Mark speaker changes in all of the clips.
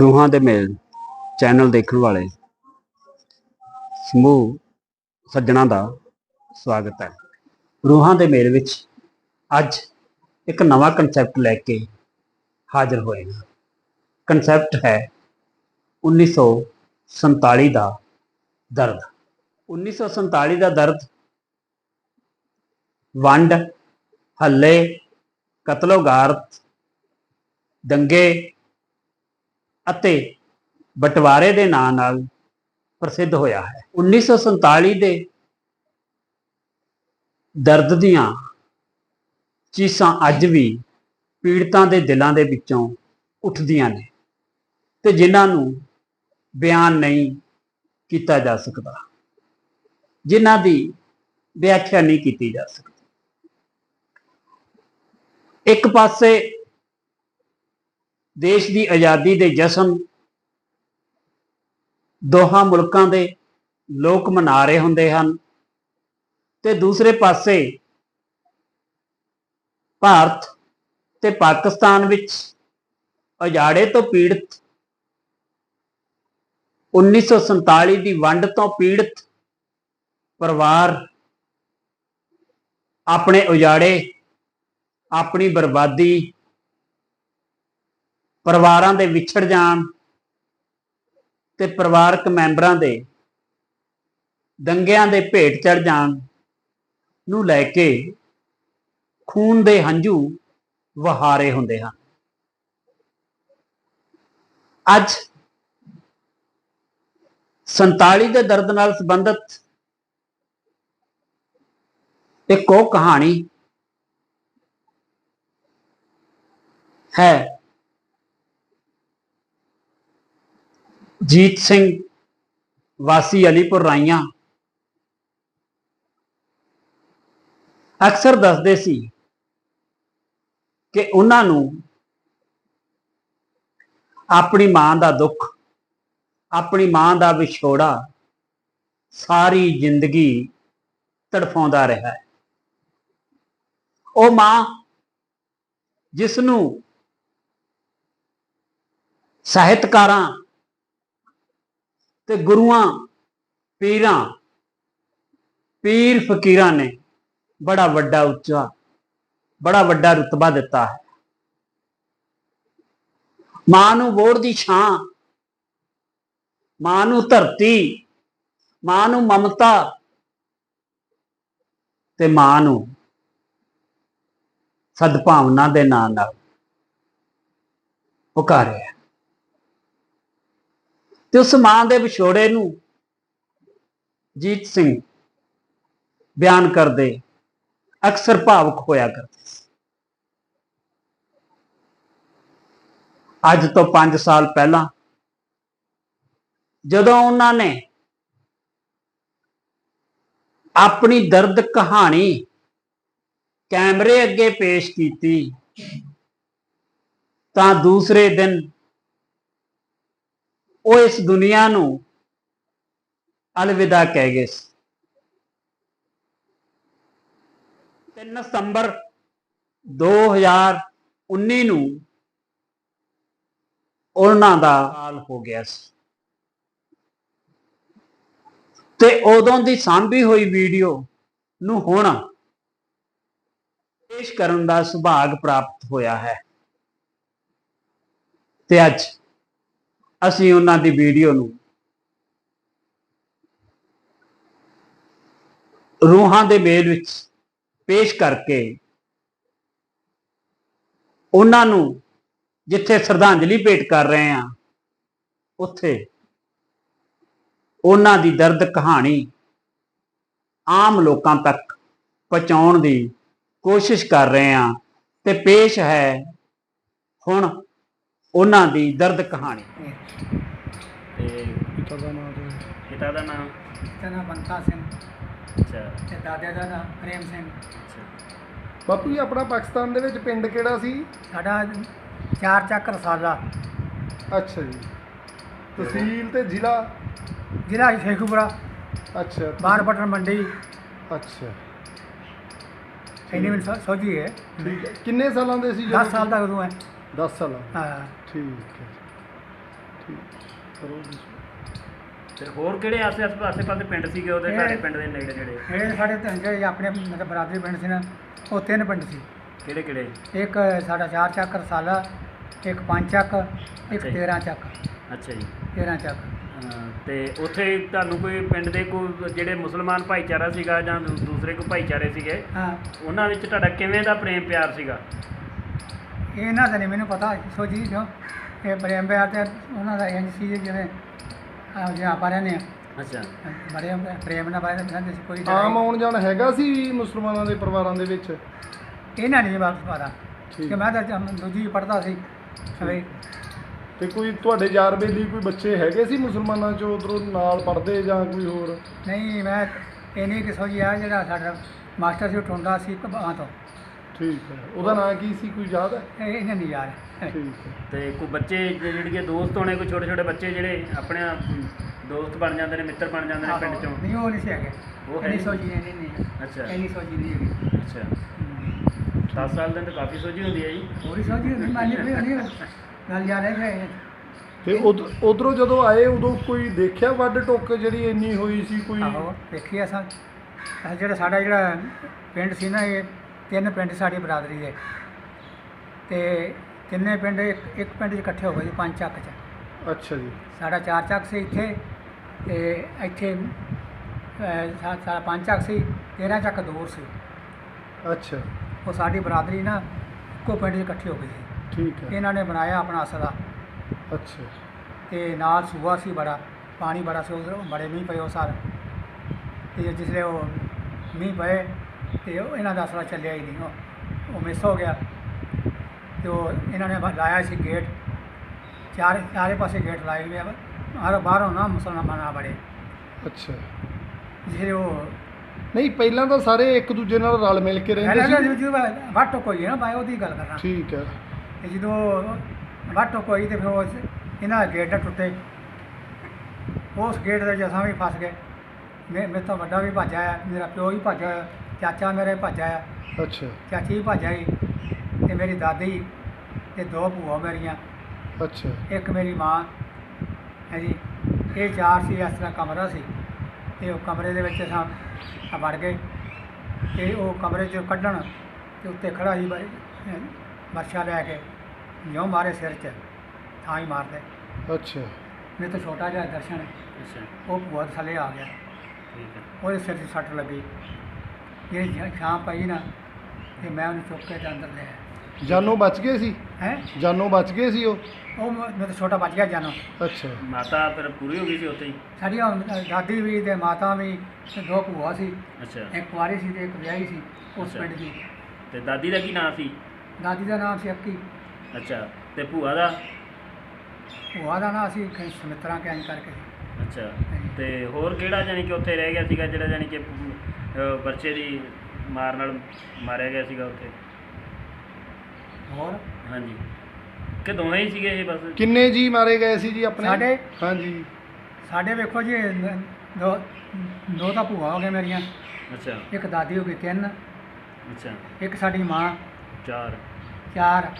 Speaker 1: ਰੂਹਾਂ ਦੇ ਮੇਲ, ਚੈਨਲ ਦੇਖਣ ਵਾਲੇ ਸਮੂਹ ਸੱਜਣਾ ਦਾ ਸਵਾਗਤ ਹੈ। ਰੂਹਾਂ ਦੇ ਮੇਲ ਵਿੱਚ ਅੱਜ ਇੱਕ ਨਵਾਂ ਕਨਸੈਪਟ ਲੈ ਕੇ ਹਾਜ਼ਰ ਹੋਏ ਹਾਂ। ਕਨਸੈਪਟ ਹੈ 1947 ਦਾ ਦਰਦ। 1947 ਦਾ ਦਰਦ ਵੰਡ, ਹੱਲੇ, ਕਤਲੋਗਾਰਤ, ਦੰਗੇ ਅਤੇ ਬਟਵਾਰੇ ਦੇ ਨਾਂ ਨਾਲ ਪ੍ਰਸਿੱਧ ਹੋਇਆ ਹੈ। 1947 ਦੇ ਦਰਦ ਦੀਆਂ ਚੀਸਾਂ ਅੱਜ ਵੀ ਪੀੜਤਾਂ ਦੇ ਦਿਲਾਂ ਦੇ ਵਿੱਚੋਂ ਉੱਠਦੀਆਂ ਨੇ ਤੇ ਜਿਨ੍ਹਾਂ ਨੂੰ ਬਿਆਨ ਨਹੀਂ ਕੀਤਾ ਜਾ ਸਕਦਾ, ਜਿਨ੍ਹਾਂ ਦੀ ਵਿਆਖਿਆ ਨਹੀਂ ਕੀਤੀ ਜਾ ਸਕਦੀ। ਇੱਕ ਪਾਸੇ ਦੇਸ਼ ਦੀ ਆਜ਼ਾਦੀ ਦੇ ਜਸ਼ਨ ਦੋਹਾਂ ਮੁਲਕਾਂ ਦੇ ਲੋਕ ਮਨਾ ਰਹੇ ਹੁੰਦੇ ਹਨ ਤੇ ਦੂਸਰੇ ਪਾਸੇ ਭਾਰਤ ਤੇ ਪਾਕਿਸਤਾਨ ਵਿੱਚ ਉਜਾੜੇ ਤੋਂ ਪੀੜਤ 1947 ਦੀ ਵੰਡ ਤੋਂ ਪੀੜਤ ਪਰਿਵਾਰ ਆਪਣੇ ਉਜਾੜੇ, ਆਪਣੀ ਬਰਬਾਦੀ ਪਰਿਵਾਰਾਂ ਦੇ ਵਿਛੜ ਜਾਣ ਤੇ ਪਰਿਵਾਰਕ ਮੈਂਬਰਾਂ ਦੇ ਦੰਗਿਆਂ ਦੇ ਭੇਟ ਚੜ ਜਾਣ ਨੂੰ ਲੈ ਕੇ ਖੂਨ ਦੇ ਹੰਝੂ ਵਹਾਰੇ ਹੁੰਦੇ ਹਨ। ਅੱਜ 47 ਦੇ ਦਰਦ ਨਾਲ ਸੰਬੰਧਿਤ ਇੱਕ ਉਹ ਕਹਾਣੀ ਹੈ ਜੀਤ ਸਿੰਘ ਵਾਸੀ ਅਲੀਪੁਰ ਰਾਈਆਂ। ਅਕਸਰ ਦੱਸਦੇ ਸੀ ਕਿ ਉਹਨਾਂ ਨੂੰ ਆਪਣੀ ਮਾਂ ਦਾ ਦੁੱਖ, ਆਪਣੀ ਮਾਂ ਦਾ ਵਿਛੋੜਾ ਸਾਰੀ ਜ਼ਿੰਦਗੀ ਤੜਫਾਉਂਦਾ ਰਿਹਾ ਹੈ। ਉਹ ਮਾਂ ਜਿਸ ਨੂੰ ਸਾਹਿਤਕਾਰਾਂ ਤੇ ਗੁਰੂਆਂ, ਪੀਰਾਂ, ਪੀਰ ਫਕੀਰਾਂ ਨੇ ਬੜਾ ਵੱਡਾ ਉੱਚਾ, ਬੜਾ ਵੱਡਾ ਰਤਬਾ ਦਿੱਤਾ ਹੈ। ਮਾਂ ਨੂੰ ਵੋੜ ਦੀ ਛਾਂ, ਮਾਂ ਨੂੰ ਧਰਤੀ, ਮਾਂ ਨੂੰ ਮਮਤਾ ਤੇ ਮਾਂ ਨੂੰ ਸਦਭਾਵਨਾ ਦੇ ਨਾਂ ਨਾਲ ਪੁਕਾਰਿਆ। ਤੇ ਉਸ ਮਾਂ ਦੇ ਵਿਛੋੜੇ ਨੂੰ ਜੀਤ ਸਿੰਘ ਬਿਆਨ ਕਰਦੇ ਅਕਸਰ ਭਾਵੁਕ ਹੋਇਆ ਕਰਦੇ ਅੱਜ ਤੋਂ 5 ਸਾਲ ਪਹਿਲਾਂ ਜਦੋਂ ਉਹਨਾਂ ਨੇ ਆਪਣੀ ਦਰਦ ਕਹਾਣੀ ਕੈਮਰੇ ਅੱਗੇ ਪੇਸ਼ ਕੀਤੀ ਤਾਂ ਦੂਸਰੇ ਦਿਨ ਉਹ ਇਸ ਦੁਨੀਆ ਨੂੰ ਅਲਵਿਦਾ ਕਹਿ ਗਏ ਸੀ। 3 ਸਤੰਬਰ 2019 ਨੂੰ ਉਹਨਾਂ ਦਾ ਹਾਲ ਹੋ ਗਿਆ ਸੀ। ਤੇ ਉਦੋਂ ਦੀ ਸਾਂਭੀ ਹੋਈ ਵੀਡੀਓ ਨੂੰ ਹੁਣ ਪੇਸ਼ ਕਰਨ ਦਾ ਸੁਭਾਗ ਪ੍ਰਾਪਤ ਹੋਇਆ ਹੈ। ਤੇ ਅੱਜ ਅਸੀਂ ਉਹਨਾਂ ਦੀ ਵੀਡੀਓ ਨੂੰ ਰੂਹਾਂ ਦੇ ਮੇਲ ਵਿੱਚ ਪੇਸ਼ ਕਰਕੇ ਉਹਨਾਂ ਨੂੰ ਜਿੱਥੇ ਸ਼ਰਧਾਂਜਲੀ ਭੇਟ ਕਰ ਰਹੇ ਹਾਂ, ਉੱਥੇ ਉਹਨਾਂ ਦੀ ਦਰਦ ਕਹਾਣੀ ਆਮ ਲੋਕਾਂ ਤੱਕ ਪਹੁੰਚਾਉਣ ਦੀ ਕੋਸ਼ਿਸ਼ ਕਰ ਰਹੇ ਹਾਂ ਤੇ ਪੇਸ਼ ਹੈ ਹੁਣ ਉਹਨਾਂ ਦੀ ਦਰਦ ਕਹਾਣੀ। ਤੇ
Speaker 2: ਪਿਤਾ ਦਾ ਨਾਮ ਤੇ?
Speaker 1: ਪਿਤਾ ਦਾ ਨਾਮ?
Speaker 3: ਪਿਤਾ ਦਾ ਬੰਤਾ ਸਿੰਘ।
Speaker 1: ਅੱਛਾ।
Speaker 3: ਤੇ ਦਾਦੇ ਦਾ ਨਾਮ ਪ੍ਰੇਮ ਸਿੰਘ।
Speaker 2: ਬਾਪੂ ਜੀ ਆਪਣਾ ਪਾਕਿਸਤਾਨ ਦੇ ਵਿੱਚ ਪਿੰਡ ਕਿਹੜਾ ਸੀ?
Speaker 3: ਸਾਡਾ ਚਾਰ ਚੱਕ ਰਸਾਲਾ।
Speaker 2: ਅੱਛਾ ਜੀ। ਤਹਿਸੀਲ ਤੇ ਜ਼ਿਲ੍ਹਾ?
Speaker 3: ਜ਼ਿਲ੍ਹਾ ਸ਼ੇਖੂਪੁਰਾ।
Speaker 2: ਅੱਛਾ।
Speaker 3: ਬਾਰ ਬਟਨ ਮੰਡੀ।
Speaker 2: ਅੱਛਾ।
Speaker 3: ਇੰਨੀ ਮੈਨੂੰ ਸੋ- ਸੋਝੀ ਹੈ।
Speaker 2: ਠੀਕ ਹੈ। ਕਿੰਨੇ ਸਾਲਾਂ ਦੇ ਸੀ
Speaker 3: 10 ਸਾਲ ਦਾ ਉਦੋਂ ਹੈ।
Speaker 2: 10 ਸਾਲਾਂ।
Speaker 3: ਹਾਂ।
Speaker 2: ਠੀਕ ਹੈ। ਠੀਕ। ਕਰੋ ਜੀ।
Speaker 4: ਤੇ ਹੋਰ ਕਿਹੜੇ ਆਸੇ ਆਸੇ ਪਾਸੇ ਪਿੰਡ ਸੀਗੇ ਉਹਦੇ?
Speaker 3: ਇਹ-
Speaker 4: ਤੁਹਾਡੇ ਪਿੰਡ ਦੇ ਨੇੜੇ ਨੇੜੇ।
Speaker 3: ਇਹ ਸਾਡੇ ਤਿੰਨ ਜਿਹੜੇ ਆਪਣੇ ਮਤਲਬ ਬਰਾਦਰੀ ਪਿੰਡ ਸੀ ਨਾ ਉਹ ਤਿੰਨ ਪਿੰਡ ਸੀ।
Speaker 4: ਕਿਹੜੇ ਕਿਹੜੇ?
Speaker 3: ਇੱਕ ਸਾਡਾ ਚਾਰ ਚੱਕ ਰਸਾਲਾ ਇੱਕ ਪੰਜ ਚੱਕ ਇੱਕ
Speaker 4: ਅੱਛਾ ਜੀ।
Speaker 3: 13 ਚੱਕ।
Speaker 4: ਅੱਛਾ ਜੀ।
Speaker 3: 13 ਚੱਕ।
Speaker 4: ਤੇ ਉੱਥੇ ਤੁਹਾਨੂੰ ਕੋਈ ਪਿੰਡ ਦੇ ਕੋਈ ਜਿਹੜੇ ਮੁਸਲਮਾਨ ਭਾਈਚਾਰਾ ਸੀਗਾ ਜਾਂ ਦੂ- ਦੂਸਰੇ ਕੋਈ ਭਾਈਚਾਰੇ ਸੀਗੇ
Speaker 3: ਹਾਂ।
Speaker 4: ਉਹਨਾਂ ਵਿੱਚ ਤੁਹਾਡਾ ਕਿਵੇਂ ਦਾ ਪ੍ਰੇਮ ਪਿਆਰ ਸੀਗਾ?
Speaker 3: ਇਹਨਾਂ ਦਾ ਨਹੀਂ ਮੈਨੂੰ ਪਤਾ ਸੋਜੀ ਜੋ ਇਹ ਪ੍ਰੇਮ ਪਿਆਰ ਤੇ ਉਹਨਾਂ ਦਾ ਇੰਜ ਸੀ ਜਿਵੇਂ ਆ ਜੇ ਆਪਾਂ ਰਹਿੰਦੇ ਹਾਂ
Speaker 4: ਅੱਛਾ।
Speaker 3: ਬੜੇ ਪ੍ਰੇਮ ਨਾਲ ਬਾਰੇ ਰਹਿੰਦੇ ਸੀ ਕੋਈ
Speaker 2: ਆਮ ਆਉਣ ਜਾਣ ਹੈਗਾ ਸੀ ਮੁਸਲਮਾਨਾਂ ਦੇ ਪਰਿਵਾਰਾਂ ਦੇ ਵਿੱਚ?
Speaker 3: ਇਹਨਾਂ ਨਹੀਂ ਬਾਤ ਪਤਾ।
Speaker 2: ਠੀਕ।
Speaker 3: ਕਿ ਮੈਂ ਤਾਂ ਦੂਜੀ ਪੜਦਾ ਸੀ ਸਵੇ
Speaker 2: ਤੇ ਕੋਈ ਤੁਹਾਡੇ ਯਾਰ ਬੇਲੀ ਕੋਈ ਬੱਚੇ ਹੈਗੇ ਸੀ ਮੁਸਲਮਾਨਾਂ ਚੋਂ ਉਧਰੋਂ ਨਾਲ ਪੜਦੇ ਜਾਂ ਕੋਈ ਹੋਰ?
Speaker 3: ਨਹੀਂ ਮੈਂ ਇਹ ਨਹੀਂ ਕਿ ਸੋਜੀ ਆ ਜਿਹੜਾ ਸਾਡਾ ਮਾਸਟਰ ਸੀ ਉਹ ਠੁੰਡਾ ਸੀ ਕਬਾਂ ਤੋਂ।
Speaker 2: ਠੀਕ ਹੈ। ਉਹਦਾ ਨਾਂ ਕੀ ਸੀ ਕੋਈ ਯਾਦ ਹੈ?
Speaker 3: ਇਹ ਇਹਨਾਂ ਨਹੀਂ ਯਾਰ
Speaker 2: ਠੀਕ ਹੈ।
Speaker 4: ਤੇ ਕੋਈ ਬੱਚੇ ਜੇ- ਜਿਹੜੇ ਕਿ ਦੋਸਤ ਹੋਣੇ ਕੋਈ ਛੋਟੇ ਛੋਟੇ ਬੱਚੇ ਜਿਹੜੇ ਆਪਣੇ ਆਪ ਦੋਸਤ ਬਣ ਜਾਂਦੇ ਨੇ ਮਿੱਤਰ ਬਣ ਜਾਂਦੇ ਨੇ ਪਿੰਡ ਚੋਂ?
Speaker 3: ਨਹੀਂ ਉਹ ਨਹੀਂ ਸੀ ਹੈਗੇ।
Speaker 4: ਉਹ ਹੈ ਨਹੀਂ?
Speaker 3: ਸੋਜੀ ਨਹੀਂ ਨਹੀਂ
Speaker 4: ਅੱਛਾ।
Speaker 3: ਇੰਨੀ ਸੋਜੀ ਨਹੀਂ ਹੈਗੀ।
Speaker 4: ਅੱਛਾ।
Speaker 3: ਹਮ।
Speaker 4: 10 ਸਾਲ ਦੇ ਤਾਂ ਕਾਫੀ ਸੋਝੀ ਹੁੰਦੀ ਹੈ ਜੀ।
Speaker 3: ਥੋੜੀ ਸੋਜੀ ਹੁੰਦੀ ਮੈਂ ਨਹੀਂ ਨਹੀਂ ਗੱਲ ਯਾਰ ਹੈ ਕਿ
Speaker 2: ਤੇ ਉਧਰੋਂ ਜਦੋਂ ਆਏ ਉਦੋਂ ਕੋਈ ਦੇਖਿਆ ਵੱਡ ਟੁੱਕ ਜਿਹੜੀ ਇੰਨੀ ਹੋਈ ਸੀ ਕੋਈ?
Speaker 3: ਆਹੋ ਦੇਖੀ ਅਸਾਂ ਅਸਾਂ ਜਿਹੜਾ ਸਾਡਾ ਜਿਹੜਾ ਪਿੰਡ ਸੀ ਨਾ ਇਹ ਤਿੰਨ ਪਿੰਡ ਸਾਡੀ ਬਰਾਦਰੀ ਦੇ। ਤੇ ਤਿੰਨੇ ਪਿੰਡ ਇੱਕ ਇੱਕ ਪਿੰਡ 'ਚ ਇਕੱਠੇ ਹੋ ਗਏ ਸੀ ਪੰਜ ਚੱਕ 'ਚ।
Speaker 2: ਅੱਛਾ ਜੀ।
Speaker 3: ਸਾਡਾ ਚਾਰ ਚੱਕ ਸੀ ਇੱਥੇ ਤੇ ਇੱਥੇ ਸਾਡਾ ਪੰਜ ਚੱਕ ਸੀ 13 ਚੱਕ ਦੂਰ ਸੀ।
Speaker 2: ਅੱਛਾ।
Speaker 3: ਉਹ ਸਾਡੀ ਬਰਾਦਰੀ ਨਾ ਇੱਕੋ ਪਿੰਡ 'ਚ ਇਕੱਠੀ ਹੋ ਗਈ ਸੀ।
Speaker 2: ਠੀਕ ਹੈ।
Speaker 3: ਇਹਨਾਂ ਨੇ ਬਣਾਇਆ ਆਪਣਾ ਅਸਲਾ।
Speaker 2: ਅੱਛਾ।
Speaker 3: ਤੇ ਨਾਲ ਸੂਆ ਸੀ ਬੜਾ ਪਾਣੀ ਬੜਾ ਸੀ ਉਧਰ ਬੜੇ ਮੀਂਹ ਪਏ ਉਹ ਸਾਲ। ਤੇ ਜਿਸਲੇ ਉਹ ਮੀਂਹ ਪਏ ਤੇ ਉਹ ਇਹਨਾਂ ਦਾ ਅਸਲਾ ਚੱਲਿਆ ਹੀ ਨਹੀਂ ਉਹ ਉਹ ਮਿਸ ਹੋ ਗਿਆ। ਤੇ ਉਹ ਇਹਨਾਂ ਨੇ ਲਾਇਆ ਸੀ ਗੇਟ ਚਾਰੇ ਚਾਰੇ ਪਾਸੇ ਗੇਟ ਲਾਏ ਹੋਏ ਆ ਹਰ ਬਾਹਰੋਂ ਨਾ ਮੁਸਲਮਾਨ ਆ ਬੜੇ।
Speaker 2: ਅੱਛਾ।
Speaker 3: ਜਿਹੜੇ ਉਹ
Speaker 2: ਨਹੀਂ ਪਹਿਲਾਂ ਤਾਂ ਸਾਰੇ ਇੱਕ ਦੂਜੇ ਨਾਲ ਰਲ ਮਿਲ ਕੇ ਰਹਿੰਦੇ ਸੀ।
Speaker 3: ਵੱਟ ਕੋਈ ਹੈ ਨਾ ਭਾਈ ਉਹਦੀ ਗੱਲ ਕਰਨਾ
Speaker 2: ਠੀਕ ਹੈ।
Speaker 3: ਤੇ ਜਦੋਂ ਵੱਟ ਕੋਈ ਤੇ ਫਿਰ ਉਹ ਇਹਨਾਂ ਦਾ ਗੇਟ ਨਾ ਟੁੱਟੇ। ਉਸ ਗੇਟ ਦੇ ਵਿੱਚ ਅਸਾਂ ਵੀ ਫਸ ਗਏ। ਮੇ ਮੇਰੇ ਤੋਂ ਵੱਡਾ ਵੀ ਭੱਜ ਆਇਆ ਮੇਰਾ ਪਿਓ ਵੀ ਭੱਜ ਆਇਆ ਚਾਚਾ ਮੇਰੇ ਭੱਜ ਆਇਆ।
Speaker 2: ਅੱਛਾ।
Speaker 3: ਚਾਚੀ ਵੀ ਭੱਜ ਆਈ ਤੇ ਮੇਰੀ ਦਾਦੀ ਤੇ ਦੋ ਭੂਆ ਮੇਰੀਆਂ।
Speaker 2: ਅੱਛਾ।
Speaker 3: ਇੱਕ ਮੇਰੀ ਮਾਂ ਹੈ ਜੀ। ਇਹ ਚਾਰ ਸੀ ਇਸ ਤਰ੍ਹਾਂ ਕਮਰਾ ਸੀ। ਤੇ ਉਹ ਕਮਰੇ ਦੇ ਵਿੱਚ ਅਸਾਂ ਵੜ ਗਏ। ਤੇ ਉਹ ਕਮਰੇ 'ਚੋਂ ਕੱਢਣ ਤੇ ਉੱਤੇ ਖੜਾ ਸੀ ਬਾਈ ਵਰਸ਼ਾ ਲੈ ਕੇ। ਜਿਉਂ ਮਾਰੇ ਸਿਰ 'ਚ ਥਾਂ ਹੀ ਮਾਰਦੇ।
Speaker 2: ਅੱਛਾ।
Speaker 3: ਮੇਰੇ ਤੋਂ ਛੋਟਾ ਜਿਹਾ ਦਰਸ਼ਨ।
Speaker 4: ਅੱਛਾ।
Speaker 3: ਉਹ ਭੂਆ ਦੇ ਥੱਲੇ ਆ ਗਿਆ।
Speaker 4: ਠੀਕ ਹੈ।
Speaker 3: ਉਹਦੇ ਸਿਰ 'ਚ ਸੱਟ ਲੱਗੀ। ਇਹ ਛਾਂ ਪਈ ਨਾ ਤੇ ਮੈਂ ਉਹਨੂੰ ਚੁੱਕ ਕੇ ਤੇ ਅੰਦਰ ਲੈ ਆਇਆ।
Speaker 2: ਜਾਨੋਂ ਬਚ ਗਏ ਸੀ?
Speaker 3: ਹੈ?
Speaker 2: ਜਾਨੋਂ ਬਚ ਗਏ ਸੀ ਉਹ?
Speaker 3: ਉਹ ਮ- ਮੇਰੇ ਤੋਂ ਛੋਟਾ ਬਚ ਗਿਆ ਜਾਨੋ।
Speaker 2: ਅੱਛਾ।
Speaker 4: ਮਾਤਾ ਫਿਰ ਪੂਰੀ ਹੋ ਗਈ ਸੀ ਉੱਥੇ ਹੀ?
Speaker 3: ਸਾਡੀਆਂ ਦਾਦੀ ਵੀ ਤੇ ਮਾਤਾ ਵੀ ਤੇ ਦੋ ਭੂਆ ਸੀ।
Speaker 4: ਅੱਛਾ।
Speaker 3: ਇੱਕ ਕੁਆਰੀ ਸੀ ਤੇ ਇੱਕ ਵਿਆਹੀ ਸੀ ਉਸ
Speaker 4: ਅੱਛਾ।
Speaker 3: ਪਿੰਡ ਦੀ।
Speaker 4: ਤੇ ਦਾਦੀ ਦਾ ਕੀ ਨਾਂ ਸੀ?
Speaker 3: ਦਾਦੀ ਦਾ ਨਾਮ ਸੀ ਅੱਕੀ।
Speaker 4: ਅੱਛਾ ਤੇ ਭੂਆ ਦਾ?
Speaker 3: ਭੂਆ ਦਾ ਨਾਮ ਸੀ ਕਈ ਸਮਿਤਰਾ ਕੇ ਐਂ ਕਰਕੇ
Speaker 4: ਅੱਛਾ ਤੇ ਹੋਰ ਕਿਹੜਾ ਜਾਨੀ ਕਿ ਉੱਥੇ ਰਹਿ ਗਿਆ ਸੀਗਾ ਜਿਹੜਾ ਜਾਨੀ ਕਿ ਅਹ, ਬੱਚੇ ਦੀ ਮਾਰ ਨਾਲ ਮਾਰਿਆ ਗਿਆ ਸੀਗਾ ਉੱਥੇ?
Speaker 3: ਹੋਰ?
Speaker 4: ਹਾਂਜੀ। ਕਿ ਦੋਵੇਂ ਹੀ ਸੀਗੇ ਇਹ ਬਸ?
Speaker 2: ਕਿੰਨੇ ਜੀ ਮਾਰੇ ਗਏ ਸੀ ਜੀ ਆਪਣੇ?
Speaker 3: ਸਾਡੇ?
Speaker 2: ਹਾਂਜੀ।
Speaker 3: ਸਾਡੇ ਵੇਖੋ ਜੀ ਨ- ਦੋ ਦੋ ਤਾਂ ਭੂਆ ਹੋ ਗਏ ਮੇਰੀਆਂ।
Speaker 4: ਅੱਛਾ।
Speaker 3: ਇੱਕ ਦਾਦੀ ਹੋ ਗਈ ਤਿੰਨ।
Speaker 4: ਅੱਛਾ।
Speaker 3: ਇੱਕ ਸਾਡੀ ਮਾਂ।
Speaker 4: ਚਾਰ।
Speaker 3: ਚਾਰ।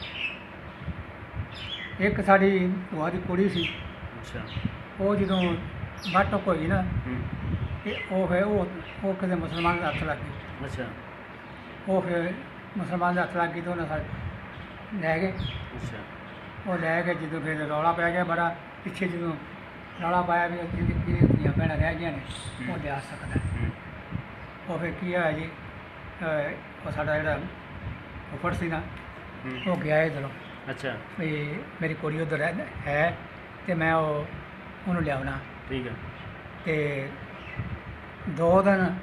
Speaker 3: ਇੱਕ ਸਾਡੀ ਭੂਆ ਦੀ ਕੁੜੀ ਸੀ।
Speaker 4: ਅੱਛਾ।
Speaker 3: ਉਹ ਜਦੋਂ ਵੱਟ ਹੋਈ ਨਾ
Speaker 4: ਹੂੰ।
Speaker 3: ਤੇ ਉਹ ਫਿਰ ਉਹ ਉਹ ਕਿਤੇ ਮੁਸਲਮਾਨ ਦੇ ਹੱਥ ਲੱਗ ਗਈ।
Speaker 4: ਅੱਛਾ।
Speaker 3: ਉਹ ਫਿਰ ਮੁਸਲਮਾਨ ਦੇ ਹੱਥ ਲੱਗ ਗਈ ਤਾਂ ਉਹਨਾਂ ਸਾਡੇ ਲੈ ਗਏ।
Speaker 4: ਅੱਛਾ।
Speaker 3: ਉਹ ਲੈ ਕੇ ਜਦੋਂ ਫਿਰ ਰੌਲਾ ਪੈ ਗਿਆ ਬੜਾ ਪਿੱਛੇ ਜਦੋਂ ਰੌਲਾ ਪਾਇਆ ਵੀ ਜਿਹਦੀ ਕਿਹਦੀ ਧੀਆਂ ਭੈਣਾਂ ਰਹਿ ਗਈਆਂ ਨੇ ਉਹ ਲਿਆ ਸਕਦਾ। ਹੈ। ਉਹ ਫਿਰ ਕੀ ਹੋਇਆ ਜੀ ਅਹ ਉਹ ਸਾਡਾ ਜਿਹੜਾ ਉਫੜ ਸੀ ਨਾ
Speaker 4: ਹੂੰ।
Speaker 3: ਉਹ ਗਿਆ ਇੱਧਰੋਂ।
Speaker 4: ਅੱਛਾ।
Speaker 3: ਵੀ ਮੇਰੀ ਕੁੜੀ ਉਧਰ ਹੈ ਤੇ ਮੈਂ ਉਹ ਉਹਨੂੰ ਲਿਆਉਣਾ।
Speaker 4: ਠੀਕ ਹੈ।
Speaker 3: ਤੇ ਦੋ ਦਿਨ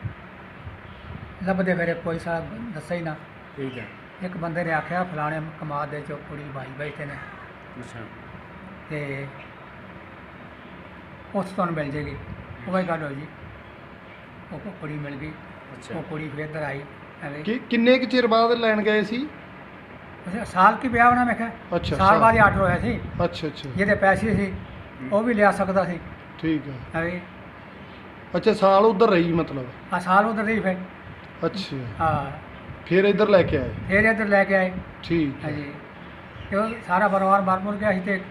Speaker 3: ਲੱਭਦੇ ਮੇਰੇ ਕੋਈ ਸਾ ਦੱਸਿਆ ਹੀ ਨਾ।
Speaker 4: ਠੀਕ ਹੈ।
Speaker 3: ਇੱਕ ਬੰਦੇ ਨੇ ਆਖਿਆ ਫਲਾਣੇ ਕਮਾਦ ਦੇ ਚੋਂ ਕੁੜੀ ਬਾਈ ਬੈਠੇ ਨੇ।
Speaker 4: ਅੱਛਾ।
Speaker 3: ਤੇ ਉਸ ਤੁਹਾਨੂੰ ਮਿਲ ਜੇਗੀ। ਉਹ ਹੀ ਗੱਲ ਹੋਈ ਜੀ। ਉਹ ਕੁੜੀ ਮਿਲ ਗਈ।
Speaker 4: ਅੱਛਾ।
Speaker 3: ਉਹ ਕੁੜੀ ਫਿਰ ਇੱਧਰ ਆਈ। ਐਵੇਂ
Speaker 2: ਕਿ ਕਿੰਨੇ ਕੁ ਚਿਰ ਬਾਅਦ ਲੈਣ ਗਏ ਸੀ?
Speaker 3: ਸਾਲ ਕੀ ਵਿਆਹ ਹੋਣਾ ਮੈਂ ਕਿਹਾ?
Speaker 2: ਅੱਛਾ,
Speaker 3: ਸਾਲ
Speaker 2: ਸਾਲ।
Speaker 3: ਬਾਅਦ ਹੀ ਆਰਡਰ ਹੋਇਆ ਸੀ।
Speaker 2: ਅੱਛਾ ਅੱਛਾ।
Speaker 3: ਜਿਹਦੇ ਪੈਸੇ ਸੀ ਉਹ ਵੀ ਲਿਆ ਸਕਦਾ ਸੀ।
Speaker 2: ਠੀਕ ਹੈ।
Speaker 3: ਐਵੇਂ
Speaker 2: ਅੱਛਾ ਸਾਲ ਉਧਰ ਰਹੀ ਮਤਲਬ?
Speaker 3: ਆ ਸਾਲ ਉਧਰ ਰਹੀ ਫਿਰ।
Speaker 2: ਅੱਛਾ।
Speaker 3: ਹਾਂ।
Speaker 2: ਫਿਰ ਇੱਧਰ ਲੈ ਕੇ ਆਏ?
Speaker 3: ਫਿਰ ਇੱਧਰ ਲੈ ਕੇ ਆਏ।
Speaker 2: ਠੀਕ ਹੈ।
Speaker 3: ਹਾਂਜੀ। ਤੇ ਉਹ ਸਾਰਾ ਪਰਿਵਾਰ ਮਰ ਮੁਰ ਗਿਆ ਸੀ ਤੇ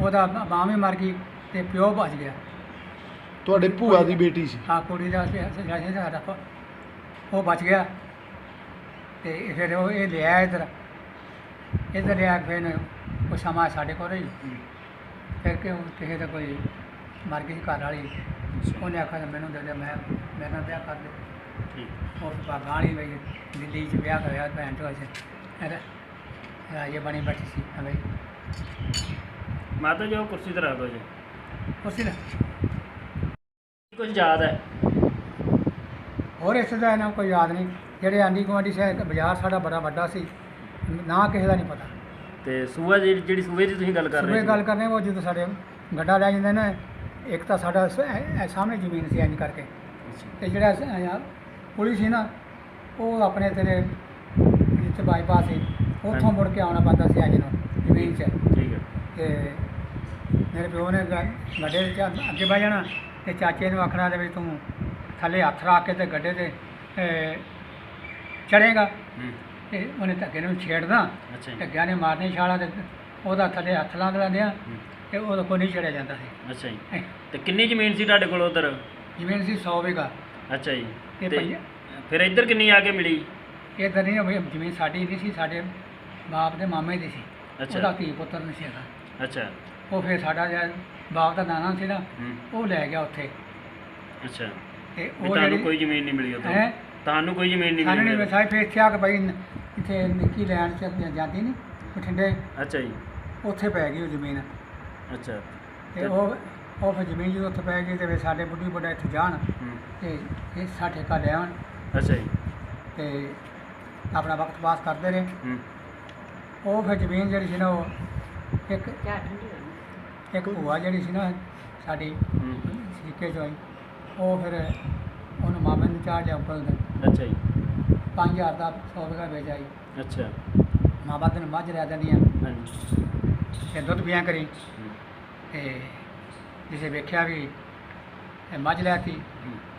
Speaker 3: ਉਹਦਾ ਮਾਂ ਵੀ ਮਰ ਗਈ ਤੇ ਪਿਓ ਬਚ ਗਿਆ।
Speaker 2: ਤੁਹਾਡੇ ਭੂਆ ਦੀ ਬੇਟੀ ਸੀ?
Speaker 3: ਆ ਕੁੜੀ ਦਾ ਸੀ- ਸੀ- ਸੀ ਸਾਡਾ ਪ- ਉਹ ਬਚ ਗਿਆ। ਤੇ ਫਿਰ ਉਹ ਇਹ ਲਿਆ ਇੱਧਰ। ਇੱਧਰ ਕੇ ਫਿਰ ਕੁਛ ਸਮਾਂ ਸਾਡੇ ਕੋਲ ਰਹੀ। ਫਿਰ ਕਿ ਕਿਸੇ ਦਾ ਕੋਈ ਮਰ ਗਈ ਸੀ ਘਰ ਵਾਲੀ ਉਹਨੇ ਆਖਿਆ ਮੈਨੂੰ ਦੇ ਦੇ ਮੈਂ ਮੇਰੇ ਨਾਲ ਵਿਆਹ ਕਰ ਦੇ।
Speaker 4: ਠੀਕ।
Speaker 3: ਉਹ ਬਾਗਾਲੀ ਵੀ ਦਿੱਲੀ 'ਚ ਵਿਆਹ ਕਰਿਆ ਭੈਣ ਤੋਂ ਅਸੇ ਰਾਜੇ ਬਣੀ ਬੈਠੀ ਸੀ ਹਵੇ
Speaker 4: ਮਾਤਾ ਜੀ ਉਹ ਕੁਰਸੀ ਤੇ ਰੱਖ ਦਿਓ ਜੀ।
Speaker 3: ਉਸੇ ਦਾ
Speaker 4: ਕੁਝ ਯਾਦ ਹੈ?
Speaker 3: ਹੋਰ ਇਸ ਦਾ ਇਹਨਾਂ ਕੋਈ ਯਾਦ ਨਹੀਂ। ਜਿਹੜੇ ਆਂਢੀ ਗੁਆਂਢੀ ਸੀ ਬਾਜ਼ਾਰ ਸਾਡਾ ਬੜਾ ਵੱਡਾ ਸੀ। ਨਾ ਕਿਸੇ ਦਾ ਨਹੀਂ ਪਤਾ।
Speaker 4: ਤੇ ਸੂਆ ਜਿਹੜੀ ਜਿਹੜੀ ਸੂਏ ਦੀ ਤੁਸੀਂ ਗੱਲ ਕਰ ਰਹੇ
Speaker 3: ਸੂਏ
Speaker 4: ਸੀ।
Speaker 3: ਗੱਲ ਕਰਨੇ ਉਹ ਜਦੋਂ ਸਾਡੇ ਗੱਡਾ ਲੈ ਜਾਂਦੇ ਨੇ ਇੱਕ ਤਾਂ ਸਾਡਾ ਸ- ਸਾਹਮਣੇ ਜ਼ਮੀਨ ਸੀ ਇੰਜ ਕਰਕੇ। ਤੇ ਜਿਹੜਾ ਸ- ਅਹ ਪੁਲੀ ਸੀ ਨਾ ਉਹ ਆਪਣੇ ਤੇਰੇ ਜਿੱਥੇ ਬਾਈਪਾਸ ਸੀ ਉੱਥੋਂ। ਮੁੜ ਕੇ ਆਉਣਾ ਪੈਂਦਾ ਸੀ ਅੱਜ ਨੂੰ ਜ਼ਮੀਨ 'ਚ।
Speaker 4: ਠੀਕ ਹੈ।
Speaker 3: ਤੇ ਮੇਰੇ ਪਿਓ ਨੇ ਗ- ਗੱਡੇ ਦੇ ਚ ਅੱਗੇ ਬਹਿ ਜਾਣਾ ਤੇ ਚਾਚੇ ਨੂੰ ਆਖਣਾ ਦੇ ਵੀ ਤੂੰ ਥੱਲੇ ਹੱਥ ਰੱਖ ਕੇ ਤੇ ਗੱਡੇ ਤੇ ਚੜੇਗਾ
Speaker 4: ਹੂੰ।
Speaker 3: ਤੇ ਉਹਨੇ ਧੱਕੇ ਨੂੰ ਛੇੜਦਾ।
Speaker 4: ਅੱਛਾ ਜੀ।
Speaker 3: ਧੱਕਿਆਂ ਨੇ ਮਾਰਨੀ ਛਾਲਾ ਤੇ ਉਹਦਾ ਥੱਲੇ ਹੱਥ ਲਾ ਦਿੰਦਿਆਂ
Speaker 4: ਹੂੰ,
Speaker 3: ਤੇ ਉਹਦੇ ਕੋਲ ਨਹੀਂ ਚੜਿਆ ਜਾਂਦਾ ਸੀ।
Speaker 4: ਅੱਛਾ ਜੀ। ਤੇ ਕਿੰਨੀ ਜ਼ਮੀਨ ਸੀ ਤੁਹਾਡੇ ਕੋਲ ਉਧਰ?
Speaker 3: ਜ਼ਮੀਨ ਸੀ 100 ਵਿਗਾ
Speaker 4: ਅੱਛਾ ਜੀ।
Speaker 3: ਤੇ
Speaker 4: ਫਿਰ ਇੱਧਰ ਕਿੰਨੀ ਆ ਕੇ ਮਿਲੀ?
Speaker 3: ਇਹ ਤਾਂ ਨਹੀਂ ਵੀ ਜ਼ਮੀਨ ਸਾਡੀ ਨਹੀਂ ਸੀ ਸਾਡੇ ਬਾਪ ਦੇ ਮਾਮੇ ਦੀ ਸੀ।
Speaker 4: ਅੱਛਾ।
Speaker 3: ਉਹਦਾ ਧੀ ਪੁੱਤਰ ਨਹੀਂ ਸੀ ਹੈਗਾ।
Speaker 4: ਅੱਛਾ।
Speaker 3: ਉਹ ਫਿਰ ਸਾਡਾ ਜਿਹੜਾ ਬਾਪ ਦਾ ਨਾਨਾ ਸੀ ਨਾ
Speaker 4: ਹੂੰ।
Speaker 3: ਉਹ ਲੈ ਗਿਆ ਉੱਥੇ।
Speaker 4: ਅੱਛਾ।
Speaker 3: ਤੇ
Speaker 4: ਵੀ
Speaker 3: ਉਹ
Speaker 4: ਤੁਹਾਨੂੰ
Speaker 3: ਜਿਹੜੀ
Speaker 4: ਕੋਈ ਜ਼ਮੀਨ ਨਹੀਂ ਮਿਲੀ ਉਧਰ।
Speaker 3: ਹੈਂ?
Speaker 4: ਤੁਹਾਨੂੰ ਕੋਈ ਜ਼ਮੀਨ ਨਹੀਂ
Speaker 3: ਸਾਨੂੰ ਨਹੀਂ
Speaker 4: ਮਿਲੀ।
Speaker 3: ਵਸਾਈ ਫਿਰ ਇੱਥੇ ਆ ਕੇ ਬਈ ਇੱਥੇ ਨਿੱਕੀ ਲੈਣ ਚ ਜਾਂਦੀ ਨਹੀਂ ਬਠਿੰਡੇ।
Speaker 4: ਅੱਛਾ ਜੀ।
Speaker 3: ਉੱਥੇ ਪੈ ਗਈ ਉਹ ਜ਼ਮੀਨ।
Speaker 4: ਅੱਛਾ।
Speaker 3: ਤੇ ਉਹ ਉਹ ਫਿਰ ਜ਼ਮੀਨ ਜਦੋਂ ਉੱਥੇ ਪੈ ਗਈ ਤੇ ਫਿਰ ਸਾਡੇ ਬੁੱਢੀ ਬੁੱਢਾ ਇੱਥੇ ਜਾਣ
Speaker 4: ਹੂੰ।
Speaker 3: ਤੇ ਇਹ ਸਾ ਠੇਕਾ ਲੈ ਆਉਣ।
Speaker 4: ਅੱਛਾ ਜੀ।
Speaker 3: ਤੇ ਆਪਣਾ ਵਕਤ ਪਾਸ ਕਰਦੇ ਰਹੇ।
Speaker 4: ਹੂੰ।
Speaker 3: ਉਹ ਫਿਰ ਜ਼ਮੀਨ ਜਿਹੜੀ ਸੀ ਨਾ ਉਹ ਇੱਕ ਇੱਕ ਭੂਆ ਜਿਹੜੀ ਸੀ ਨਾ ਸਾਡੀ
Speaker 4: ਹੂੰ।
Speaker 3: ਸ਼ਰੀਕੇ ਚੋਂ ਆਈ। ਉਹ ਫਿਰ ਉਹਨੂੰ ਮਾਮੇ ਨੂੰ ਚਾੜ ਲਿਆ ਉੱਪਰ
Speaker 4: ਅੱਛਾ ਜੀ।
Speaker 3: 5000 ਦਾ 100 ਰੁਪਏ ਵੇਚ ਆਈ
Speaker 4: ਅੱਛਾ।
Speaker 3: ਮਾਂ ਬਾਪ ਨੇ ਮੱਝ ਰਹਿ ਦਿੰਦੀਆਂ।
Speaker 4: ਹਾਂਜੀ।
Speaker 3: ਤੇ ਦੁੱਧ ਪੀਆਂ ਕਰੀ। ਤੇ ਜਿਸੇ ਵੇਖਿਆ ਵੀ ਇਹ ਮੱਝ ਲੈਤੀ।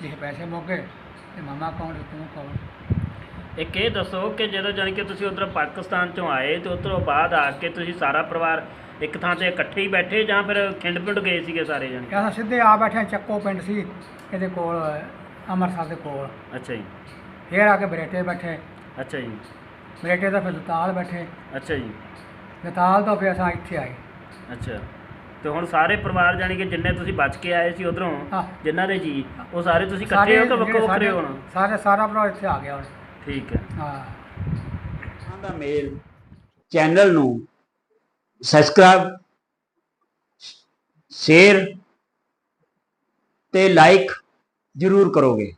Speaker 3: ਜਿਹੇ ਪੈਸੇ ਮੁੱਕ ਤੇ ਮਾਮਾ ਕੌਣ ਤੇ ਤੂੰ ਕੌਣ?
Speaker 4: ਇੱਕ ਇਹ ਦੱਸੋ ਕਿ ਜਦੋਂ ਜਾਣੀ ਕਿ ਤੁਸੀਂ ਉਧਰ ਪਾਕਿਸਤਾਨ ਚੋਂ ਆਏ ਤੇ ਉਧਰੋਂ ਬਾਅਦ ਆ ਕੇ ਤੁਸੀਂ ਸਾਰਾ ਪਰਿਵਾਰ ਇੱਕ ਥਾਂ ਤੇ ਇਕੱਠੇ ਹੀ ਬੈਠੇ ਜਾਂ ਫਿਰ ਖਿੰਡ ਪਿੰਡ ਗਏ ਸੀਗੇ ਸਾਰੇ ਜਣੇ?
Speaker 3: ਅਸੀਂ ਸਿੱਧੇ ਆ ਬੈਠੇ ਹਾਂ, ਚੱਕੋ ਪਿੰਡ ਸੀ ਇਹਦੇ ਕੋਲ ਅੰਮ੍ਰਿਤਸਰ ਦੇ ਕੋਲ।
Speaker 4: ਅੱਛਾ ਜੀ।
Speaker 3: ਫੇਰ ਆ ਕੇ ਬਰੇਟੇ ਬੈਠੇ।
Speaker 4: ਅੱਛਾ ਜੀ।
Speaker 3: ਬਰੇਟੇ ਤੋਂ ਫਿਰ ਦਤਾਲ ਬੈਠੇ।
Speaker 4: ਅੱਛਾ ਜੀ।
Speaker 3: ਦਤਾਲ ਤੋਂ ਫਿਰ ਅਸੀਂ ਇੱਥੇ ਆਏ।
Speaker 4: ਅੱਛਾ। ਤੇ ਹੁਣ ਸਾਰੇ ਪਰਿਵਾਰ ਜਾਣੀ ਕਿ ਜਿੰਨੇ ਤੁਸੀਂ ਬਚ ਕੇ ਆਏ ਸੀ ਉਧਰੋਂ
Speaker 3: ਹਾਂ।
Speaker 4: ਜਿਨ੍ਹਾਂ ਦੇ ਜੀ ਉਹ ਸਾਰੇ ਤੁਸੀਂ ਇਕੱਠੇ ਹੋ ਕਿ ਵੱਖੋ
Speaker 3: ਜਿਹੜੇ
Speaker 4: ਵੱਖਰੇ ਹੋਣਾ?
Speaker 3: ਸਾਰੇ ਸਾਰਾ ਭਰਾ ਇੱਥੇ ਆ ਗਿਆ ਹੁਣ।
Speaker 4: ਠੀਕ ਹੈ।
Speaker 3: ਹਾਂ।
Speaker 1: ਉਹਨਾਂ ਦਾ ਮੇਲ ਚੈਨਲ ਨੂੰ ਸਬਸਕ੍ਰਾਈਬ ਸ਼ੇਅਰ ਤੇ ਲਾਈਕ ਜ਼ਰੂਰ ਕਰੋਗੇ।